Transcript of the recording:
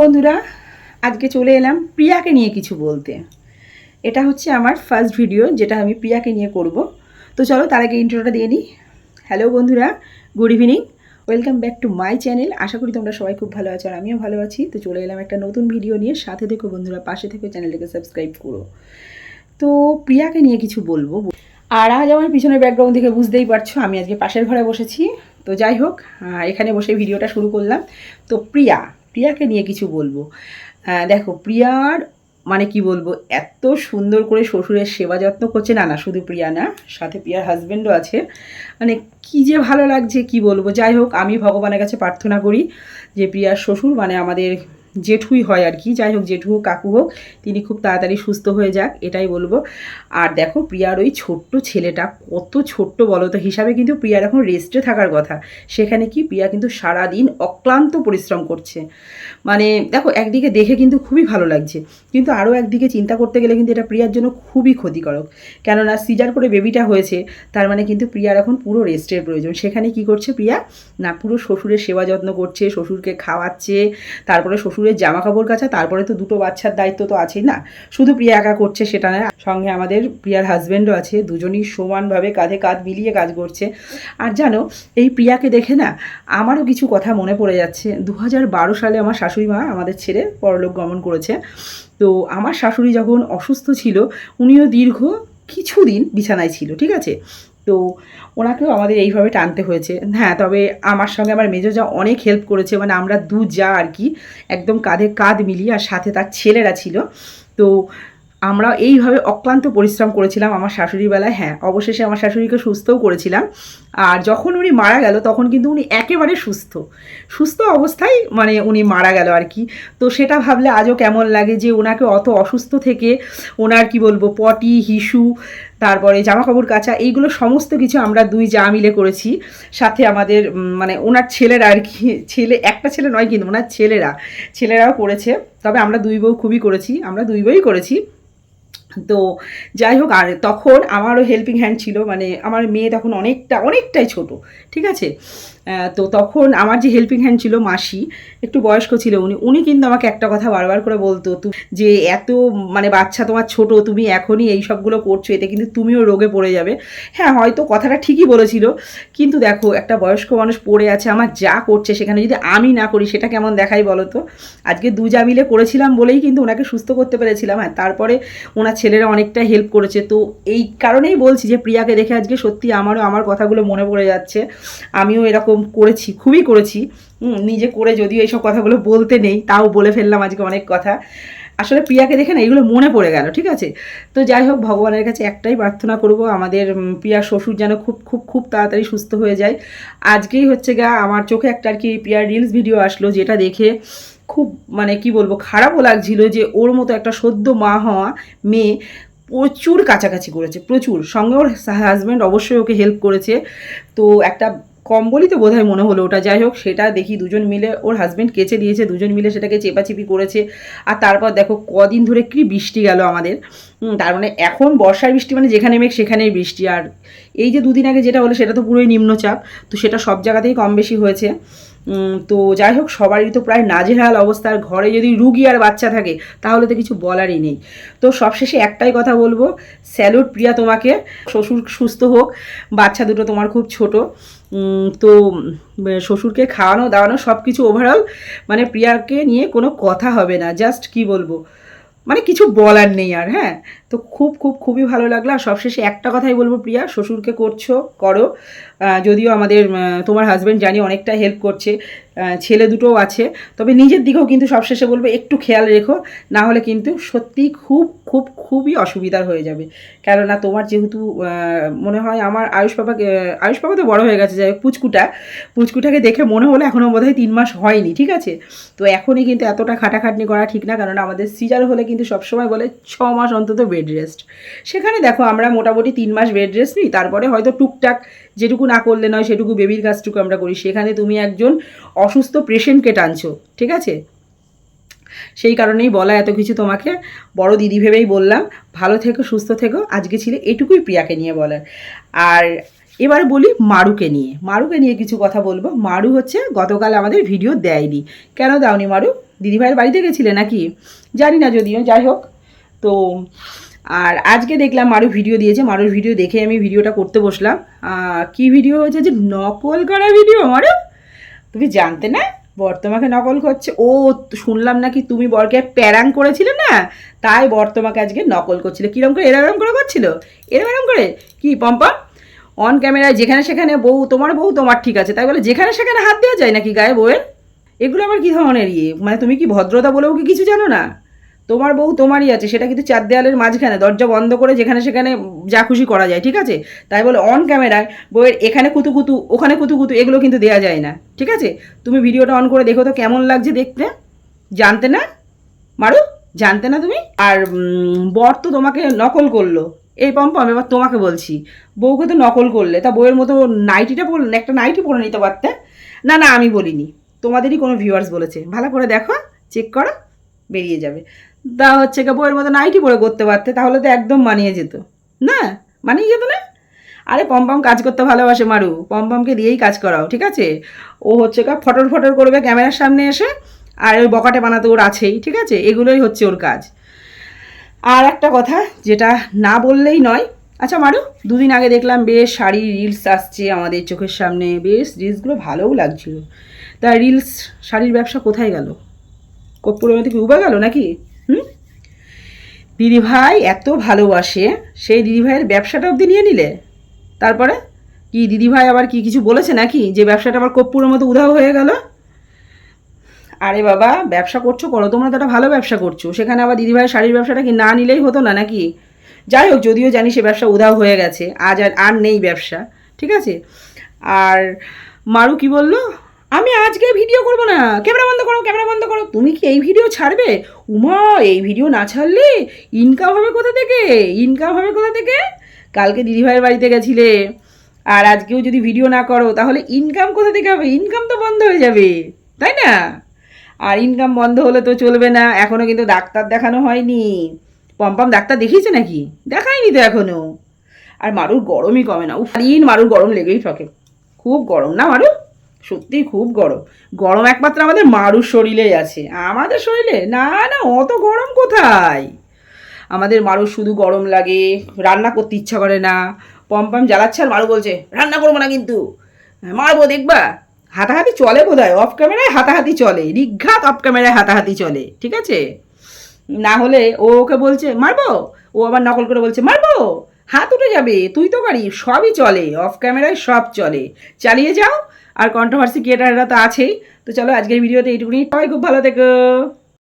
বন্ধুরা, আজকে চলে এলাম প্রিয়াকে নিয়ে কিছু বলতে। এটা হচ্ছে আমার ফার্স্ট ভিডিও যেটা আমি প্রিয়াকে নিয়ে করব। তো চলো তার আগে ইন্ট্রোটা দিয়ে নিই। হ্যালো বন্ধুরা good evening welcome back to my channel আশা করি তোমরা সবাই খুব ভালো আছো আর আমিও ভালো আছি। তো চলে এলাম একটা নতুন ভিডিও নিয়ে। সাথে থেকো বন্ধুরা, পাশে থেকে চ্যানেলটাকে সাবস্ক্রাইব করো। তো প্রিয়াকে নিয়ে কিছু বলব। আর আজ আমার পিছনের ব্যাকগ্রাউন্ড দেখে বুঝতেই পারছ, আমি আজকে পাশের ঘরে বসেছি। তো যাই হোক এখানে বসে ভিডিওটা শুরু করলাম। তো প্রিয়া প্রিয়াকে নিয়ে কিছু বলব। দেখো, প্রিয়ার মানে কি বলব, এত সুন্দর করে শ্বশুরের সেবা যত্ন করছে। না না, শুধু প্রিয়া না, সাথে প্রিয়ার হাজব্যান্ডও আছে। মানে কি যে ভালো লাগছে, কি বলব? যাই হোক, আমি ভগবানের কাছে প্রার্থনা করি যে প্রিয়ার শ্বশুর মানে আমাদের জেঠুই হয় আর কি, যাই হোক জেঠু হোক, কাকু হোক, তিনি খুব তাড়াতাড়ি সুস্থ হয়ে যাক, এটাই বলব। আর দেখো প্রিয়ার ওই ছোট্ট ছেলেটা, কত ছোট্ট বলো তো, হিসাবে কিন্তু প্রিয়ার এখন রেস্টে থাকার কথা। সেখানে কি প্রিয়া কিন্তু সারাদিন অক্লান্ত পরিশ্রম করছে। মানে দেখো একদিকে দেখে কিন্তু খুবই ভালো লাগছে, কিন্তু আরও একদিকে চিন্তা করতে গেলে কিন্তু এটা প্রিয়ার জন্য খুবই ক্ষতিকারক। কেননা সিজার করে বেবিটা হয়েছে, তার মানে কিন্তু প্রিয়ার এখন পুরো রেস্টের প্রয়োজন। সেখানে কি করছে প্রিয়া? না, পুরো শ্বশুরের সেবা যত্ন করছে, শ্বশুরকে খাওয়াচ্ছে, তারপরে শ্বশুরের জামা কাপড় কাচা, তারপরে তো দুটো বাচ্চার দায়িত্ব তো আছেই না। শুধু প্রিয়া একা করছে সেটা না, সঙ্গে আমাদের প্রিয়ার হাজব্যান্ডও আছে, দুজনই সমানভাবে কাঁধে কাঁধ মিলিয়ে কাজ করছে। আর জানো, এই প্রিয়াকে দেখে না আমারও কিছু কথা মনে পড়ে যাচ্ছে। দু হাজার বারো সালে আমার শাশুড়ি মা আমাদের ছেড়ে পরলোক গমন করেছে। তো আমার শাশুড়ি যখন অসুস্থ ছিল, উনিও দীর্ঘ কিছুদিন বিছানায় ছিল, ঠিক আছে? তো ওনাকেও আমাদের এইভাবে টানতে হয়েছে। হ্যাঁ তবে আমার সঙ্গে আমার মেজো যা অনেক হেল্প করেছে মানে আমরা দু যা আর কি, একদম কাঁধে কাঁধ মিলিয়ে আর সাথে তার ছেলেরা ছিল। তো আমরা এইভাবে অক্লান্ত পরিশ্রম করেছিলাম আমার শাশুড়ির বেলায়। হ্যাঁ অবশেষে আমার শাশুড়িকে সুস্থও করেছিলাম। আর যখন উনি মারা গেল, তখন কিন্তু উনি একেবারে সুস্থ। সুস্থ অবস্থায় মানে উনি মারা গেল আর কি। তো সেটা ভাবলে আজও কেমন লাগে যে ওনাকে অত অসুস্থ থেকে ওনার কি বলব, পটি, হিসু তারপরে জামা কাপড় কাচা, এইগুলো সমস্ত কিছু আমরা দুই যা মিলে করেছি। সাথে আমাদের মানে ওনার ছেলেরা আর কি, ছেলে, একটা ছেলে নয় কিন্তু ওনার ছেলেরা, ছেলেরাও করেছে। তবে আমরা দুই বউ খুবই করেছি, আমরা দুই বই করেছি। তো যাই হোক, আর তখন আমারও হেল্পিং হ্যান্ড ছিল মানে আমার মেয়ে তখন অনেকটা, অনেকটাই ছোট, ঠিক আছে? তো তখন আমার যে হেল্পিং হ্যান্ড ছিল মাসি একটু বয়স্ক ছিল উনি উনি কিন্তু আমাকে একটা কথা বারবার করে বলতো যে এত মানে বাচ্চা তোমার ছোট, তুমি এখনই এই সবগুলো করছ, এতে কিন্তু তুমিও রোগে পড়ে যাবে। হ্যাঁ হয়তো কথাটা ঠিকই বলেছিল, কিন্তু দেখো একটা বয়স্ক মানুষ পড়ে আছে, আমার যা করছে সেখানে যদি আমি না করি, সেটা কেমন দেখাই বলো তো? আজকে দু যা মিলে করেছিলাম বলেই কিন্তু ওনাকে সুস্থ করতে পেরেছিলাম হ্যাঁ তারপরে ওনার ছেলেরা অনেকটা হেল্প করেছে। তো এই কারণেই বলছি যে, প্রিয়াকে দেখে আজকে সত্যি আমারও, আমার কথাগুলো মনে পড়ে যাচ্ছে। আমিও এরকম করেছি, খুবই করেছি। নিজে করে যদিও এইসব কথাগুলো বলতে নেই, তাও বলে ফেললাম আজকে অনেক কথা। আসলে প্রিয়াকে দেখে না এগুলো মনে পড়ে গেল, ঠিক আছে? তো যাই হোক, ভগবানের কাছে একটাই প্রার্থনা করব, আমাদের প্রিয়ার শ্বশুর যেন খুব খুব খুব তাড়াতাড়ি সুস্থ হয়ে যায়। আজকেই হচ্ছে গা, আমার চোখে একটা আর কি প্রিয়ার রিলস ভিডিও আসলো, যেটা দেখে খুব মানে কি বলব, খারাপও লাগছিল যে ওর মতো একটা সদ্য মা হওয়া মেয়ে প্রচুর কাছাকাছি করেছে, প্রচুর। সঙ্গে ওর হাজব্যান্ড অবশ্যই ওকে হেল্প করেছে। তো একটা কম্বলই তো বোধহয় মনে হলো ওটা। যাই হোক, সেটা দেখি, দুজন মিলে ওর হাজব্যান্ড কেচে দিয়েছে, দুজন মিলে সেটাকে চেপাচেপি করেছে। আর তারপর দেখো, কদিন ধরে কি বৃষ্টি গেল আমাদের। তার মানে এখন বর্ষার বৃষ্টি মানে যেখানে মেঘ সেখানেই বৃষ্টি। আর এই যে দুদিন আগে যেটা হলো, সেটা তো পুরোই নিম্নচাপ, তো সেটা সব জায়গাতেই কম বেশি হয়েছে তো যাই হোক, সবারই তো প্রায় নাজেহাল অবস্থার ঘরে যদি রুগী আর বাচ্চা থাকে, তাহলে তো কিছু বলারই নেই। তো সবশেষে একটাই কথা বলব, স্যালুট প্রিয়া তোমাকে, শ্বশুর সুস্থ হোক, বাচ্চা দুটো তোমার খুব ছোট। তো শ্বশুরকে খাওয়ানো, দাওয়ানো সব কিছু ওভারঅল মানে প্রিয়াকে নিয়ে কোনো কথা হবে না জাস্ট কি বলব? মানে কিছু বলার নেই আর হ্যাঁ? তো খুব খুব, খুবই ভালো লাগল। আর সবশেষে একটা কথাই বলব প্রিয়া, শ্বশুরকে করছ, করো। যদিও আমাদের তোমার হাজব্যান্ড জানি অনেকটা হেল্প করছে। ছেলে দুটোও আছে। তবে নিজের দিকেও কিন্তু সবশেষে বলব, একটু খেয়াল রেখো, না হলে কিন্তু সত্যিই খুব খুব, খুবই অসুবিধার হয়ে যাবে। কেননা তোমার যেহেতু মনে হয় আমার আয়ুষ বাবাকে আয়ুষ বাবা তো বড় হয়ে গেছে, যাই পুচকুটা। পুচকুটাকে দেখে মনে হলো এখনও বোধহয় তিন মাস হয়নি, ঠিক আছে? তো এখনই কিন্তু এতটা খাটাখাটনি করা ঠিক না কারণ আমাদের সিজার হলে কিন্তু সবসময় বলে ছ মাস অন্তত বেড রেস্ট সেখানে দেখো, আমরা মোটামুটি তিন মাস বেড রেস্ট নিই, তারপরে হয়তো টুকটাক যেটুকু না করলে নয়, সেটুকু বেবির কাজটুকু আমরা করি। সেখানে তুমি একজন অসুস্থ পেশেন্টকে টানছো, ঠিক আছে? সেই কারণেই বলা এত কিছু তোমাকে। বড় দিদি ভেবেই বললাম, ভালো থেকো, সুস্থ থেকো। আজকে ছিল এটুকুই প্রিয়াকে নিয়ে বলার। আর এবার বলি মারুকে নিয়ে। মারুকে নিয়ে কিছু কথা বলব। মারু হচ্ছে গতকাল আমাদের ভিডিও দেয়নি। কেন দাওনি মারু? দিদিভাইয়ের বাড়িতে গেছিলে নাকি? জানি না যদিও, যাই হোক। তো, আর আজকে দেখলাম মারু ভিডিও দিয়েছে। মারুর ভিডিও দেখে আমি ভিডিওটা করতে বসলাম। কি ভিডিও হয়েছে যে নকল করা ভিডিও মারু? তুমি জানতে না, বর তোমাকে নকল করছে। ও শুনলাম নাকি তুমি বরকে প্যারাং করেছিলে না? তাই বর তোমাকে আজকে নকল করছিল। কিরম করে? এরম করে করছিল? এরম করে? কি পম্পম অন ক্যামেরায় যেখানে সেখানে বউ, তোমার বউ তোমার ঠিক আছে। তাই বলে যেখানে সেখানে হাত দেওয়া যায় নাকি গায়ে বউয়ের? এগুলো আবার কী ধরনের ইয়ে? মানে তুমি কি ভদ্রতা বলেও কি কিছু জানো না? তোমার বউ তোমারই আছে, সেটা কিন্তু চার দেওয়ালের মাঝখানে, দরজা বন্ধ করে যেখানে সেখানে যা খুশি করা যায়, ঠিক আছে? তাই বলে অন ক্যামেরায় বউয়ের এখানে কুতু কুতু ওখানে কুতু কুতু এগুলো কিন্তু দেওয়া যায় না, ঠিক আছে? তুমি ভিডিওটা অন করে দেখো তো কেমন লাগছে দেখতে? জানতে না? মারু, জানতে না তুমি? আর বর তো তোমাকে নকল করল। এই পম্পম, এবার তোমাকে বলছি, বউকে তো নকল করলে, তা বউয়ের মতো নাইটিটা পর, একটা নাইটি পরে নিতে পারতে? না না, আমি বলিনি। তোমাদেরই কোনো ভিউয়ার্স বলেছে। ভালো করে দেখো চেক করো, বেরিয়ে যাবে। তা হচ্ছে গিয়ে বউয়ের মতো নাইটি পরে করতে পারতে, তাহলে তো একদম মানিয়ে যেত। না? মানিয়ে যেত না? আরে পম্পম কাজ করতে ভালোবাসে মারু পম্পমকে দিয়েই কাজ করাও, ঠিক আছে? ও হচ্ছে গা ফটর ফটর করবে ক্যামেরার সামনে এসে, আর ওই বকাটে বানাতে ওর আছেই, ঠিক আছে? এগুলোই হচ্ছে ওর কাজ। আর একটা কথা, যেটা না বললেই নয় আচ্ছা মারু, দুদিন আগে দেখলাম বেশ শাড়ি রিলস আসছে আমাদের চোখের সামনে, বেশ রিলসগুলো ভালোও লাগছিল। তা রিলস শাড়ির ব্যবসা কোথায় গেল? কর্পূরের মধ্যে কি উবে গেল নাকি? দিদিভাই এত ভালোবাসে, সেই দিদিভাইয়ের ব্যবসাটা অবধি নিয়ে নিলে? তারপরে? কি, দিদিভাই আবার কি কিছু বলেছে নাকি, যে ব্যবসাটা আবার কর্পূরের মতো উধাও হয়ে গেল? আরে বাবা, ব্যবসা করছ করো, তোমরা তো একটা ভালো ব্যবসা করছ, সেখানে আবার দিদিভাইয়ের শাড়ির ব্যবসাটা কি না নিলেই হতো না নাকি? যাই হোক, যদিও জানি সে ব্যবসা উধাও হয়ে গেছে, আজ আর আর নেই ব্যবসা, ঠিক আছে? আর মারু কি বলল? আমি আজকে ভিডিও করব না। ক্যামেরা বন্ধ করো, ক্যামেরা বন্ধ করো। তুমি কি এই ভিডিও ছাড়বে? উমা, এই ভিডিও না ছাড়লে ইনকাম হবে কোথা থেকে? ইনকাম হবে কোথা থেকে? কালকে দিদিভাইয়ের বাড়িতে গেছিলে। আর আজকেও যদি ভিডিও না করো, তাহলে ইনকাম কোথা থেকে হবে? ইনকাম তো বন্ধ হয়ে যাবে, তাই না? আর ইনকাম বন্ধ হলে তো চলবে না এখনও কিন্তু ডাক্তার দেখানো হয়নি। পম্পম, ডাক্তার দেখিয়েছে নাকি? দেখায়নি তো এখনও আর মারুর গরমই কমে না। উফ দিন মারুর গরম লেগেই থাকে। খুব গরম না মারু? সত্যি খুব গরম। গরম একমাত্র আমাদের মারুর শরীরেই আছে। আমাদের শরীরে? না না, অত গরম কোথায়? আমাদের মারুর শুধু গরম লাগে, রান্না করতে ইচ্ছা করে না। পম্পম জ্বালাচ্ছে আর মারু বলছে, রান্না করব না কিন্তু। মারবো, দেখবা? হাতাহাতি চলে বোধ হয় অফ ক্যামেরায় হাতাহাতি চলে, নিঘাত অফ ক্যামেরায় হাতাহাতি চলে, ঠিক আছে? না হলে ও ওকে বলছে, মারবো? ও আবার নকল করে বলছে, মারবো? হাত উঠে যাবে, তুই তো গাড়ি, সবই চলে অফ ক্যামেরায় সব চলে। চালিয়ে যাও আর কন্ট্রোভার্সি ক্রিয়েটাররা তো আছেই। তো চলো আজকের ভিডিওতে এইটুকুনি। সবাই খুব ভালো থেকো।